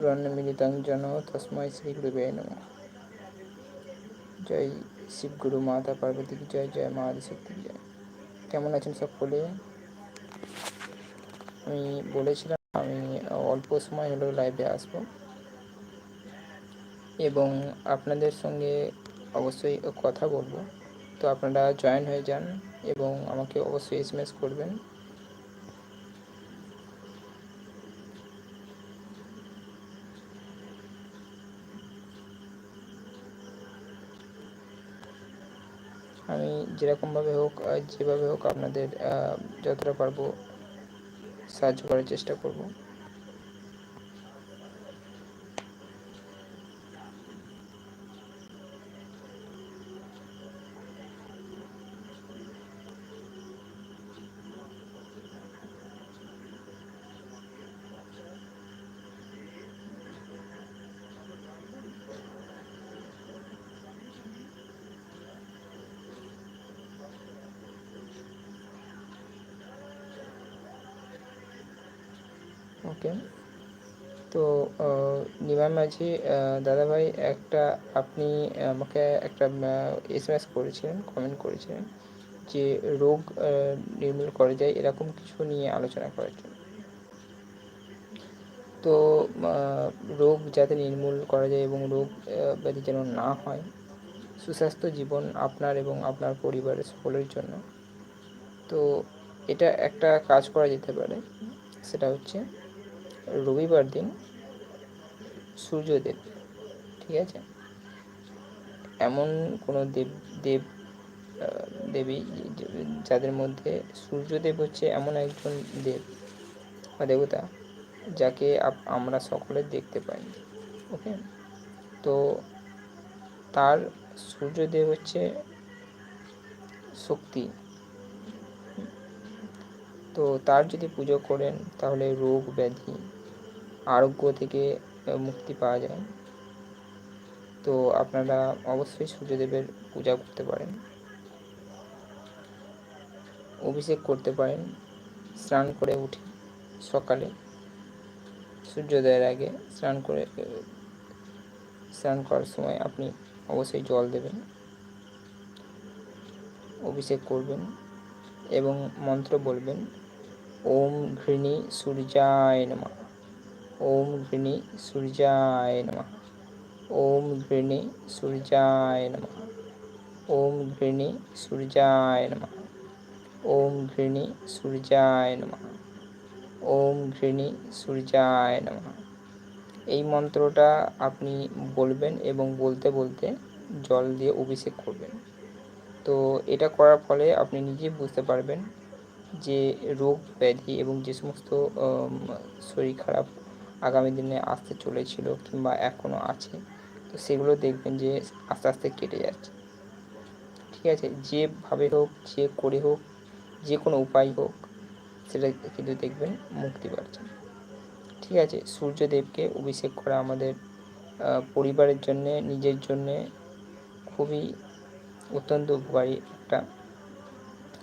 জন তসময় শ্রী গুরুবে নম জয় শিবগুরু মাতা পার্বতী জয় জয় মা আদিশক্তি জয় কেমন আছেন সকলে আমি বলেছিলাম আমি অল্প সময় হলেও লাইভে আসব। এবং আপনাদের সঙ্গে অবশ্যই কথা বলব। তো আপনারা জয়েন হয়ে যান এবং আমাকে অবশ্যই এস করবেন। আমি যেরকমভাবে হোক যেভাবে হোক আপনাদের যতটা পারব সাহায্য করার চেষ্টা করব ওকে তো মাঝি দাদাভাই একটা আপনি আমাকে একটা এস এম এস করেছিলেন কমেন্ট করেছিলেন যে রোগ নির্মূল করা যায় এরকম কিছু নিয়ে আলোচনা করার জন্য। তো রোগ যাতে নির্মূল করা যায় এবং রোগ ব্যাধি যেন না হয়, সুস্বাস্থ্য জীবন আপনার এবং আপনার পরিবারের সকলের জন্য। তো, এটা একটা কাজ করা যেতে পারে, সেটা হচ্ছে রবিবার দিন সূর্যদেব, ঠিক আছে? এমন কোনো দেব দেব দেবী যাদের মধ্যে সূর্যদেব হচ্ছে এমন একজন দেব বা দেবতা যাকে আমরা সকলে দেখতে পাই ওকে তো তার সূর্যদেব হচ্ছে শক্তি। তো তার যদি পুজো করেন তাহলে রোগ ব্যাধি, আরোগ্য থেকে মুক্তি পাওয়া যায়। তো আপনারা অবশ্যই সূর্যদেবের পূজা করতে পারেন। অভিষেক করতে পারেন। স্নান করে উঠে সকালে। সূর্যোদয়ের আগে স্নান করে, স্নান করার সময় আপনি অবশ্যই জল দেবেন। অভিষেক করবেন এবং মন্ত্র বলবেন, ওম ঘৃণী সূর্যায় নমঃ। ওম ঘৃণী সূর্যায় নমঃ। ওম ঘৃণী সূর্যায় নমঃ। ওম ঘৃণী সূর্যায় নমঃ। ওম ঘৃণী সূর্যায় নমঃ। ওম ঘৃণী সূর্যায় নমঃ। এই মন্ত্রটা আপনি বলবেন এবং বলতে বলতে জল দিয়ে অভিষেক করবেন। তো এটা করার ফলে আপনি নিজেই বুঝতে পারবেন যে রোগ ব্যাধি এবং যে সমস্ত শরীর খারাপ আগামী দিনে আসতে চলেছিল কিংবা এখনও আছে, তো সেগুলো দেখবেন যে আস্তে আস্তে কেটে যাচ্ছে। ঠিক আছে, যেভাবে হোক, যে করে হোক, যে কোনো উপায় হোক, সেটা কিন্তু দেখবেন মুক্তি পাচ্ছে। ঠিক আছে, সূর্যদেবকে অভিষেক করা আমাদের পরিবারের জন্যে, নিজের জন্যে খুবই অত্যন্ত উপকারী একটা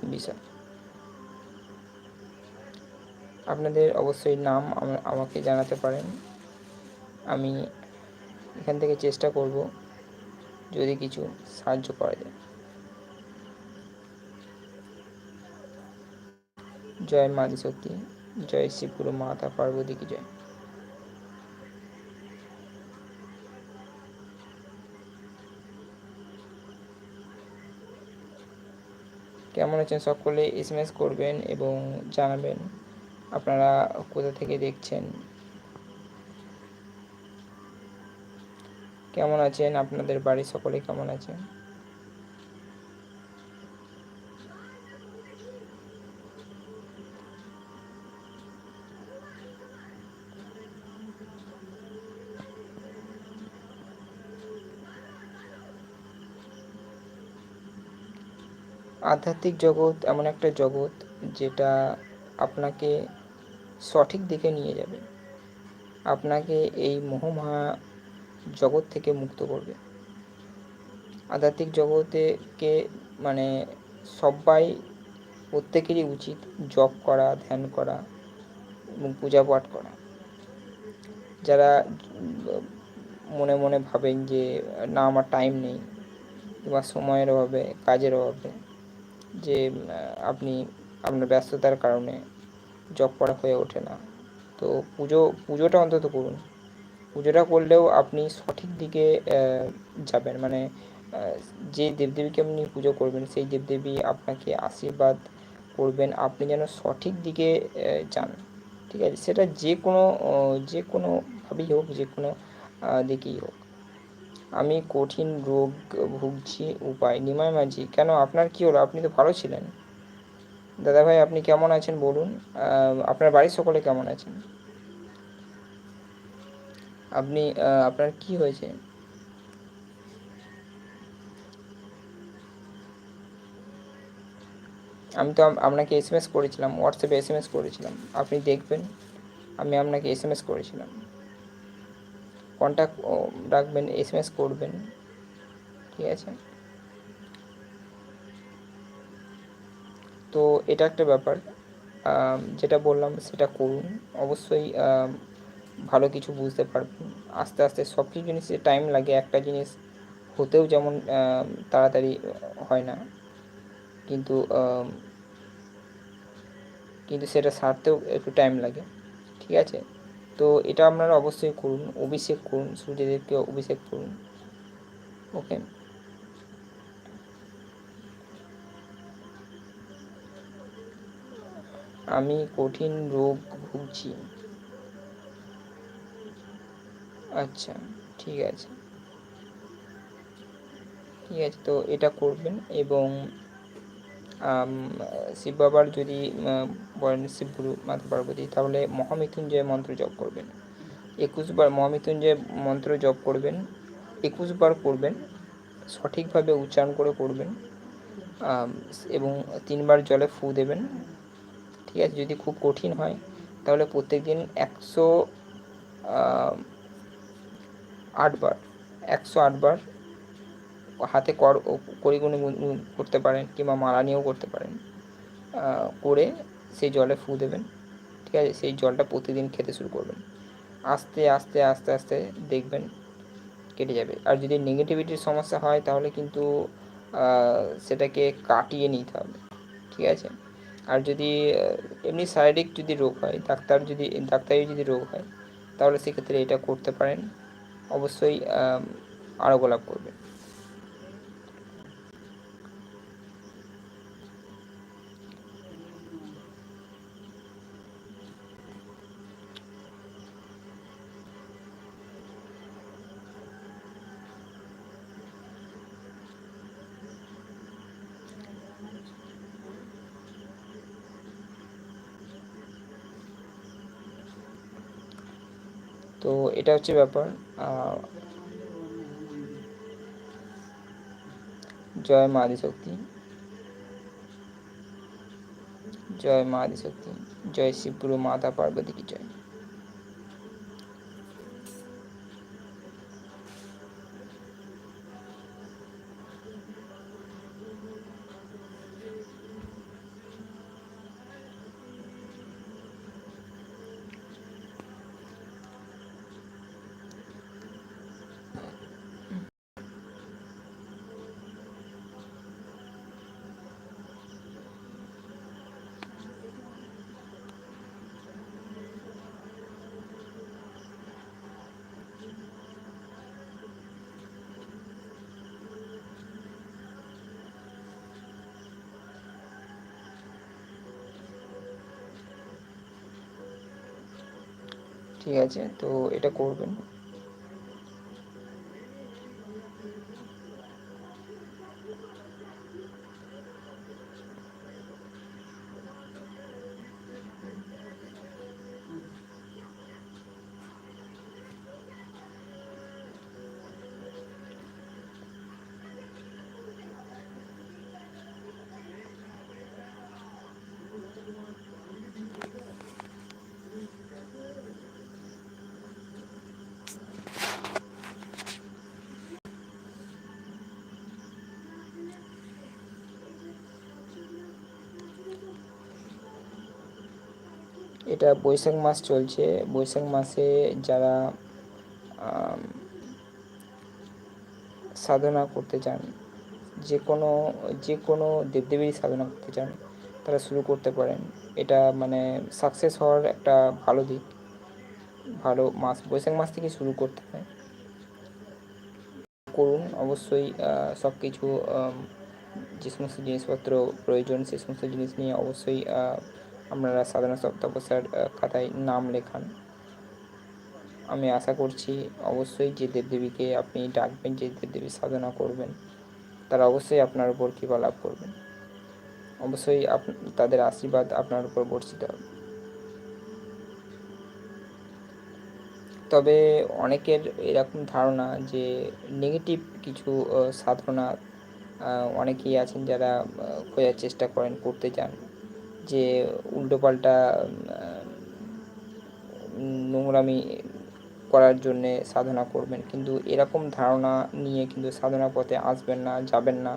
বিষয়। আপনাদের অবশ্যই নাম আমাকে জানাতে পারেন। আমি এখান থেকে চেষ্টা করব যদি কিছু সাহায্য করা যায়। জয় মা শক্তি জয় শিবগুরু মাতা পার্বতী কি জয়। কেমন আছেন সকলে? এস করবেন এবং জানাবেন। আপনারা কোথা থেকে দেখছেন? কেমন আছেন আপনাদের বাড়ির সকলে কেমন আছেন? আধ্যাত্মিক জগৎ এমন একটা জগৎ যেটা আপনাকে সঠিক দিকে নিয়ে যাবে। আপনাকে এই মোহমায়া জগৎ থেকে মুক্ত করবে। আধ্যাত্মিক জগতেকে মানে সবাই প্রত্যেকেরই উচিত জপ করা, ধ্যান করা এবং পূজা পাঠ করা। যারা মনে মনে ভাবেন যে, না, আমার টাইম নেই কিংবা সময়ের অভাবে, কাজের অভাবে যে আপনি আপনার ব্যস্ততার কারণে জব করা হয়ে ওঠে না। তো পুজো, পুজোটা অন্তত করুন। পুজোটা করলেও আপনি সঠিক দিকে যাবেন। মানে যে দেবদেবীকে আপনি পুজো করবেন, সেই দেবদেবী আপনাকে আশীর্বাদ করবেন। আপনি যেন সঠিক দিকে যান। ঠিক আছে? সেটা যে কোনো যে কোনোভাবেই হোক, যে কোনো দিকেই হোক। আমি কঠিন রোগ ভুগছি, উপায় নিমাই মাঝি। কেন? আপনার কী হলো? আপনি তো ভালো ছিলেন। দাদা ভাই আপনি কেমন আছেন বলুন? আপনার বাড়ির সকলে কেমন আছেন? আপনি আপনার কি হয়েছে? আমি তো আপনাকে এস এম এস করেছিলাম হোয়াটসঅ্যাপে এস এম এস করেছিলাম। আপনি দেখবেন, আমি আপনাকে এস এম এস করেছিলাম কন্ট্যাক্ট রাখবেন এস এম এস করবেন। ঠিক আছে? তো এটা একটা ব্যাপার। যেটা বললাম সেটা করুন। অবশ্যই ভালো কিছু বুঝতে পারবেন। আস্তে আস্তে সব কিছু জিনিসে টাইম লাগে, একটা জিনিস হতেও যেমন তাড়াতাড়ি হয় না। কিন্তু কিন্তু সেটা সারতেও একটু টাইম লাগে। ঠিক আছে? তো এটা আপনারা অবশ্যই করুন, অভিষেক করুন, সূর্যদেবকে অভিষেক করুন। ওকে আমি কঠিন রোগ ভুগছি। আচ্ছা ঠিক আছে। ঠিক আছে, তো এটা করবেন এবং শিব বাবার যদি বলেন শিবগুরু মাতা পার্বতী, তাহলে মহামৃত্যুঞ্জয় মন্ত্র জপ করবেন। একুশবার মহামৃত্যুঞ্জয় মন্ত্র জপ করবেন একুশবার করবেন, সঠিকভাবে উচ্চারণ করে করবেন এবং তিনবার জলে ফু দেবেন ঠিক আছে যদি খুব কঠিন হয়, তাহলে প্রত্যেক দিন একশো আটবার একশো আটবার হাতে কর করিগুনি করতে পারেন কিংবা মালা নিয়েও করতে পারেন। করে সেই জলে ফু দেবেন, ঠিক আছে? সেই জলটা প্রতিদিন খেতে শুরু করবেন। আস্তে আস্তে আস্তে আস্তে দেখবেন কেটে যাবে। আর যদি নেগেটিভিটির সমস্যা হয়, তাহলে কিন্তু সেটাকে কাটিয়ে নিতে হবে, ঠিক আছে? আর যদি এমনি শারীরিক যদি রোগ হয়, ডাক্তার যদি, ডাক্তারি যদি রোগ হয়, তাহলে সেক্ষেত্রে এটা করতে পারেন। অবশ্যই আরোগ্য লাভ করবে। তো এটা হচ্ছে ব্যাপার। জয় মা আদিশক্তি। জয় মা আদিশক্তি। জয় শিবগুরু মাতা পার্বতী কি জয়। ঠিক আছে তো এটা করবেন। এটা বৈশাখ মাস চলছে। বৈশাখ মাসে যারা সাধনা করতে চান যে কোনো যে কোনো দেবদেবীর সাধনা করতে চান, তারা শুরু করতে পারেন। এটা মানে সাকসেস হওয়ার একটা ভালো দিক। ভালো মাস, বৈশাখ মাস থেকে শুরু করতে হয়। করুন, অবশ্যই সব কিছু যে সমস্ত জিনিসপত্র প্রয়োজন, সে সমস্ত জিনিস নিয়ে অবশ্যই আপনারা সাধারণ সপ্তাবসার খাতায় নাম লেখান। আমি আশা করছি অবশ্যই যে দেবদেবীকে আপনি ডাকবেন, যে দেবদেবী সাধনা করবেন, তারা অবশ্যই আপনার উপর কৃপা লাভ করবেন। অবশ্যই আপ, তাদের আশীর্বাদ আপনার উপর বর্ষিত হবে। তবে অনেকের এরকম ধারণা যে নেগেটিভ কিছু সাধনা অনেকেই আছেন যারা খোঁজার চেষ্টা করেন, করতে চান। যে উল্টোপাল্টা নোংরামি করার জন্যে সাধনা করবেন। কিন্তু এরকম ধারণা নিয়ে কিন্তু সাধনা পথে আসবেন না, যাবেন না।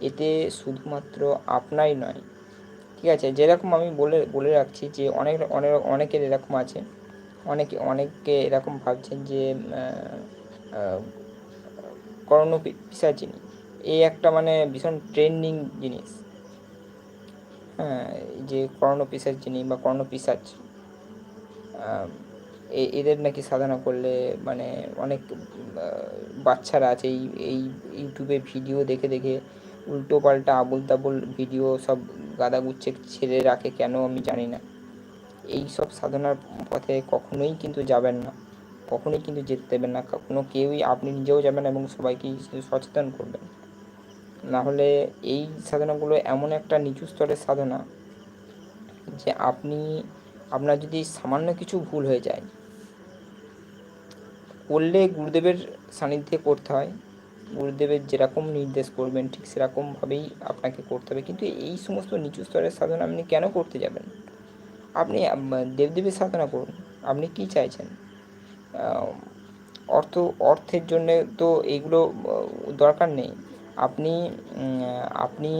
এতে শুধুমাত্র আপনাই নয়। ঠিক আছে? যেরকম আমি বলে বলে রাখছি যে অনেক অনেক, অনেকের এরকম আছে। অনেকে অনেকে এরকম ভাবছেন যে করণ পিসাচিনি। এই একটা মানে ভীষণ ট্রেন্ডিং জিনিস। যে কর্ণ যিনি বা কর্ণ পিসাচ এদের নাকি সাধনা করলে মানে অনেক বাচ্চারা আছে। এই এই ইউটিউবে ভিডিও দেখে দেখে উল্টো পাল্টা আবুল তাবুল ভিডিও সব গাদা গুচ্ছে ছেড়ে রাখে কেন আমি জানি না। এই সব সাধনার পথে কখনোই কিন্তু যাবেন না। কখনোই কিন্তু যেতে দেবেন না। কোনো কেউই, আপনি নিজেও যাবেন এবং সবাইকেই সচেতন করবেন। না হলে এই সাধনাগুলো এমন একটা নিচু স্তরের সাধনা যে আপনি, আপনার যদি সামান্য কিছু ভুল হয়ে যায়, করলে গুরুদেবের সান্নিধ্যে করতে হয়। গুরুদেবের যেরকম নির্দেশ করবেন, ঠিক সেরকমভাবেই আপনাকে করতে হবে। কিন্তু এই সমস্ত নিচু স্তরের সাধনা আপনি কেন করতে যাবেন? আপনি, দেবদেবীর সাধনা করুন। আপনি কি চাইছেন? অর্থ, অর্থের জন্যে তো এইগুলো দরকার নেই। আপনি আপনি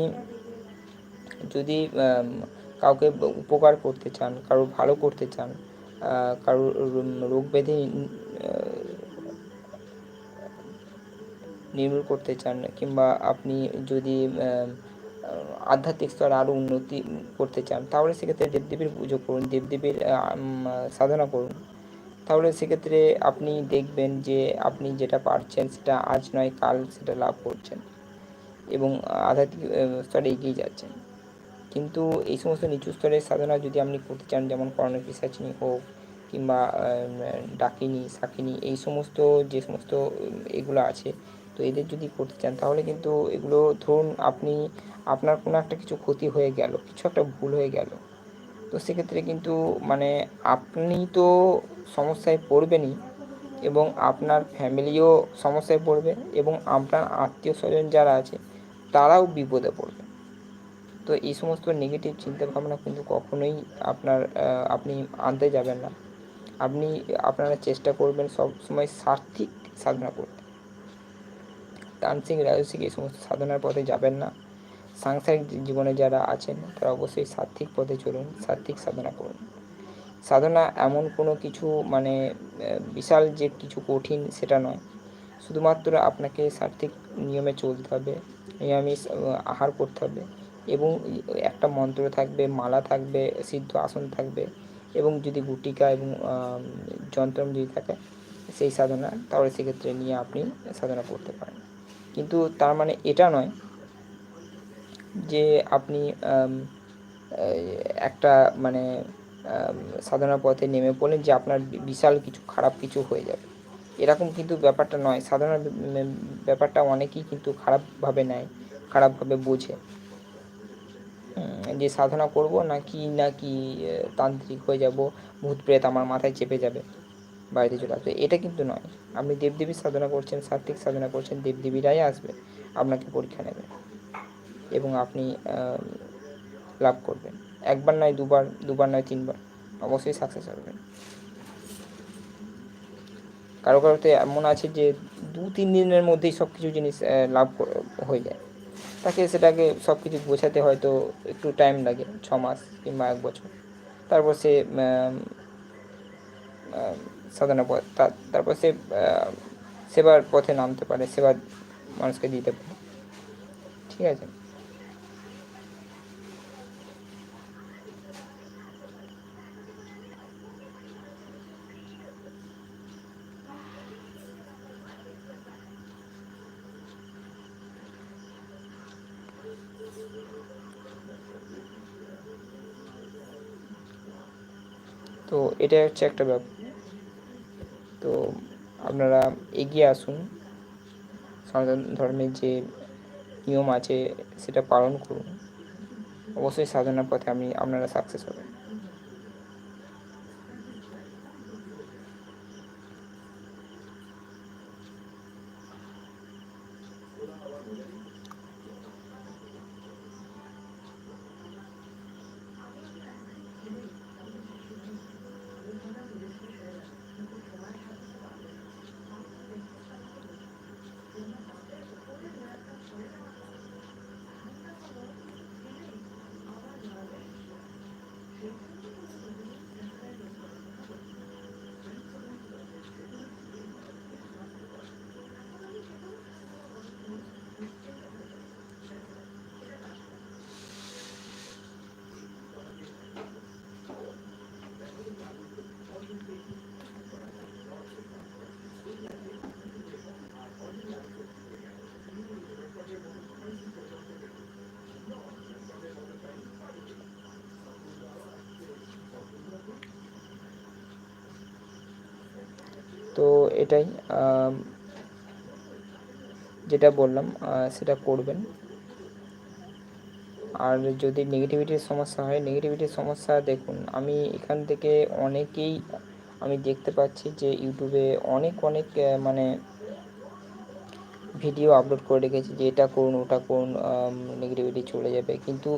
যদি কাউকে উপকার করতে চান, কারও ভালো করতে চান কারোর রোগ ব্যাধি নির্মূল করতে চান, কিংবা আপনি যদি আধ্যাত্মিক স্তরে আরও উন্নতি করতে চান, তাহলে সেক্ষেত্রে দেবদেবীর পুজো করুন, দেবদেবীর সাধনা করুন। তাহলে সেক্ষেত্রে আপনি দেখবেন যে আপনি যেটা পারছেন, সেটা আজ নয়, কাল সেটা লাভ করছেন। এবং আধ্যাত্মিক স্তরে এগিয়ে যাচ্ছেন। কিন্তু এই সমস্ত নিচু স্তরের সাধনা যদি আপনি করতে চান, যেমন কর্ণ পিসাচিনী হোক কিংবা ডাকিনি, সাকিনি, এই সমস্ত যে সমস্ত এগুলো আছে, তো এদের যদি করতে চান, তাহলে কিন্তু এগুলো ধরুন আপনি, আপনার কোনো একটা কিছু ক্ষতি হয়ে গেল, কিছু একটা ভুল হয়ে গেল, তো সেক্ষেত্রে কিন্তু মানে আপনি তো সমস্যায় পড়বেনই এবং আপনার ফ্যামিলিও সমস্যায় পড়বে এবং আপনার আত্মীয় স্বজন যারা আছে তারাও বিপদে পড়বে। তো এই সমস্ত নেগেটিভ চিন্তাভাবনা কিন্তু কখনোই আপনার আপনি আনতে যাবেন না। আপনি, আপনারা চেষ্টা করবেন সব সময় সার্থিক সাধনা করতে। তানসিক রাজসিক এই সমস্ত সাধনার পথে যাবেন না। সাংসারিক জীবনে যারা আছেন, তারা অবশ্যই সাত্বিক পথে চলুন সাত্বিক সাধনা করুন। সাধনা এমন কোনো কিছু মানে বিশাল যে কিছু কঠিন সেটা নয়। শুধুমাত্র আপনাকে সাত্বিক নিয়মে চলতে হবে, নিরামিষ আহার করতে হবে এবং একটা মন্ত্র থাকবে, মালা থাকবে, সিদ্ধ আসন থাকবে এবং যদি গুটিকা এবং যন্ত্রম যদি থাকে সেই সাধনা, তাহলে সেক্ষেত্রে নিয়ে আপনি সাধনা করতে পারেন। কিন্তু তার মানে এটা নয় যে আপনি একটা মানে সাধনার পথে নেমে পড়লেন যে আপনার বিশাল কিছু, খারাপ কিছু হয়ে যাবে। এরকম কিন্তু ব্যাপারটা নয়। সাধনার ব্যাপারটা অনেকেই কিন্তু খারাপভাবে নেয়, খারাপভাবে বোঝে। যে সাধনা করব না কি না কি তান্ত্রিক হয়ে যাব, ভূত প্রেত আমার মাথায় চেপে যাবে, বাড়িতে চলে আসবে। এটা কিন্তু নয়। আপনি দেবদেবীর সাধনা করছেন সাত্বিক সাধনা করছেন, দেবদেবীরাই আসবে, আপনাকে পরীক্ষা নেবে এবং আপনি লাভ করবেন। একবার নয়, দুবার দুবার নয়, তিনবার। অবশ্যই সাকসেস হবেন কারও কারোতে এমন আছে যে দু, তিন দিনের মধ্যেই সব কিছু জিনিস লাভ হয়ে যায়। তাকে সেটাকে সব কিছু বোঝাতে হয়তো একটু টাইম লাগে, ছ মাস কিংবা এক বছর। তারপর সে সাধনা পথ তারপর সে সেবার পথে নামতে পারে, সেবা মানুষকে দিতে পারে। ঠিক আছে তো এটা হচ্ছে একটা ব্যাপার তো আপনারা এগিয়ে আসুন। সনাতন ধর্মের যে নিয়ম আছে, সেটা পালন করুন। অবশ্যই সাধনার পথে আমি আপনারা সাকসেস হবেন তো এটাই যেটা বললাম সেটা করবেন। আর যদি নেগেটিভিটির সমস্যা হয় নেগেটিভিটির সমস্যা দেখুন, আমি এখান থেকে অনেকেই আমি দেখতে পাচ্ছি যে ইউটিউবে অনেক অনেক মানে ভিডিও আপলোড করে রেখেছি যে এটা করুন, ওটা করুন নেগেটিভিটি চলে যাবে। কিন্তু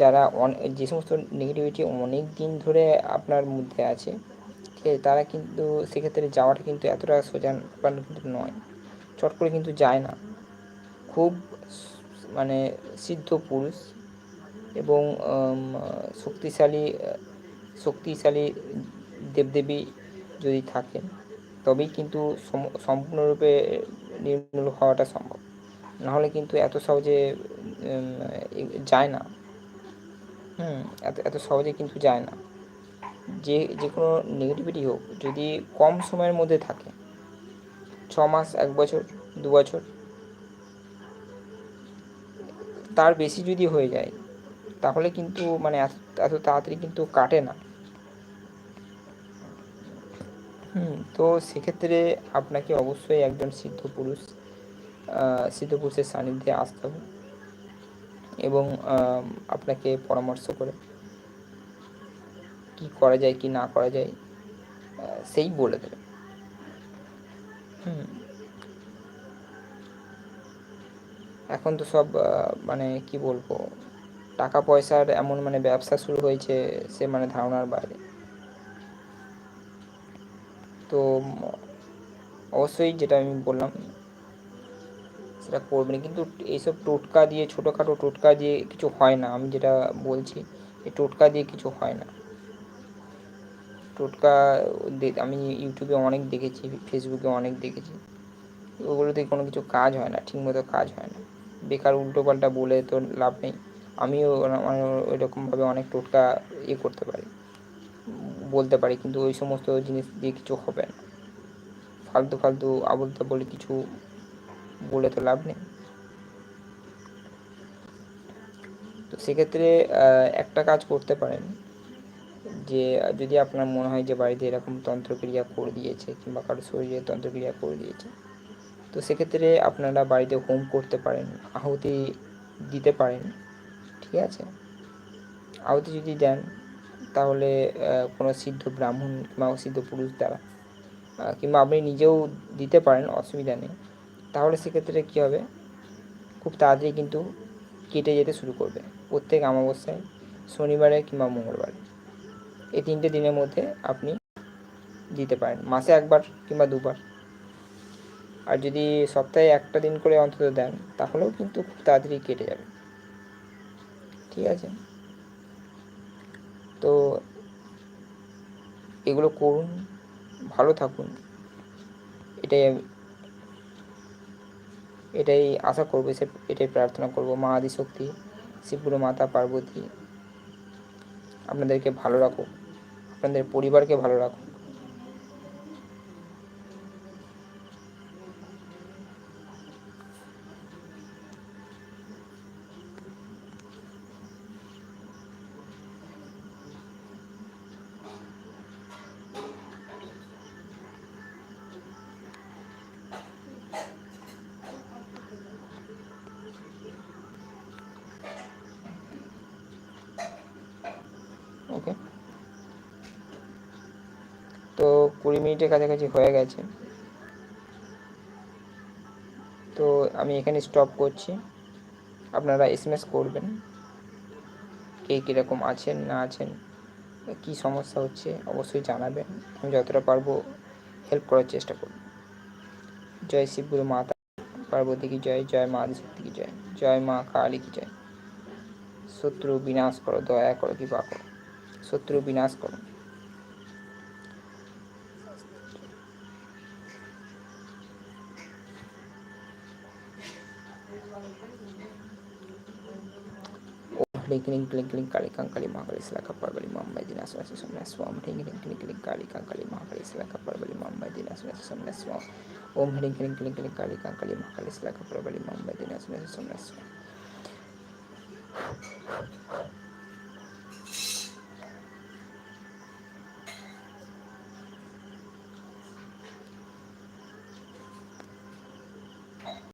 যারা অনেক যে সমস্ত নেগেটিভিটি অনেক দিন ধরে আপনার মধ্যে আছে আছে তারা কিন্তু সেক্ষেত্রে যাওয়াটা কিন্তু এতটা সোজা ব্যাপার কিন্তু নয়। চট করে কিন্তু যায় না। খুব মানে সিদ্ধ পুরুষ এবং শক্তিশালী শক্তিশালী দেবদেবী যদি থাকেন, তবেই কিন্তু সম্পূর্ণরূপে নির্মূল হওয়াটা সম্ভব। নাহলে কিন্তু এত সহজে যায় না। হুম, এত এত সহজে কিন্তু যায় না। যে যে কোনো নেগেটিভিটি হোক, যদি কম সময়ের মধ্যে থাকে, ছ মাস, এক বছর, দু বছর, তার বেশি যদি হয়ে যায়, তাহলে কিন্তু মানে এত তাড়াতাড়ি কিন্তু কাটে না। হুম, তো সেক্ষেত্রে আপনাকে অবশ্যই একজন সিদ্ধ পুরুষ সিদ্ধ পুরুষের সান্নিধ্যে আসতে হবে এবং আপনাকে পরামর্শ করে কি করা যায়, কি না করা যায় সেই বলে দেবে। হুম। এখন তো সব মানে কি বলব টাকা পয়সার এমন মানে ব্যবসা শুরু হয়েছে, সে মানে ধারণার বাইরে। তো অবশ্যই যেটা আমি বললাম, সেটা করবেন কিন্তু এইসব টোটকা দিয়ে, ছোটোখাটো টোটকা দিয়ে কিছু হয় না। আমি যেটা বলছি, এই টোটকা দিয়ে কিছু হয় না। টোটকা আমি ইউটিউবে অনেক দেখেছি ফেসবুকে অনেক দেখেছি। ওগুলোতে কোনো কিছু কাজ হয় না, ঠিকমতো কাজ হয় না। বেকার উল্টোপাল্টা বলে তো লাভ নেই। আমিও মানে ওই রকমভাবে অনেক টোটকা ইয়ে করতে পারি। বলতে পারি, কিন্তু ওই সমস্ত জিনিস দিয়ে কিছু হবে না। ফালতু ফালতু আবল বলে কিছু বলে তো লাভ নেই। তো সেক্ষেত্রে একটা কাজ করতে পারেন। যে, যদি আপনার মনে হয় যে বাড়িতে এরকম তন্ত্রক্রিয়া করে দিয়েছে কিংবা কারও শরীরে তন্ত্রক্রিয়া করে দিয়েছে, তো সেক্ষেত্রে আপনারা বাড়িতে হোম করতে পারেন, আহুতি দিতে পারেন, ঠিক আছে? আহুতি যদি দেন, তাহলে কোনো সিদ্ধ ব্রাহ্মণ কিংবা সিদ্ধ পুরুষ দ্বারা কিংবা আপনি নিজেও দিতে পারেন, অসুবিধা নেই। তাহলে সেক্ষেত্রে কী হবে? খুব তাড়াতাড়ি কিন্তু কেটে যেতে শুরু করবে। প্রত্যেক অমাবস্যায়, শনিবারে কিংবা মঙ্গলবারে। এই তিনটে দিনের মধ্যে আপনি দিতে পারেন, মাসে একবার কিংবা দুবার। আর যদি সপ্তাহে একটা দিন করে অন্তত দেন, তাহলেও কিন্তু খুব তাড়াতাড়ি কেটে যাবে। ঠিক আছে? তো এগুলো করুন, ভালো থাকুন। এটাই এটাই আশা করব সে এটাই প্রার্থনা করব। মা আদিশক্তি শিবগুরু মাতা পার্বতী, আপনাদেরকে ভালো রাখুক। আপনাদের পরিবারকে ভালো রাখুক ওকে তো কুড়ি মিনিটের কাছাকাছি হয়ে গেছে। তো আমি এখানে স্টপ করছি। আপনারা এসএমএস করবেন। কে কীরকম আছেন, না আছেন, কি সমস্যা হচ্ছে, অবশ্যই জানাবেন। আমি যতটা পারব হেল্প করার চেষ্টা করব। জয় শিবগুরু মাতা পার্বতী কি জয় জয় মা আদিশক্তি কি জয় জয় মা কালী কি জয়। শত্রু বিনাশ করো, দয়া করো, কৃপা করো। শত্রু বিনাশ করো। Kling Kling ring kalikang kali mahakali selaka parbali mamma dina sunasi sumna swam ring ring Kling Kling Kling kali mahakali selaka parbali mamma dina sunasi sumna swam om ring ring Kling ring kalikang kali mahakali selaka parbali mamma dina sunasi sumna swam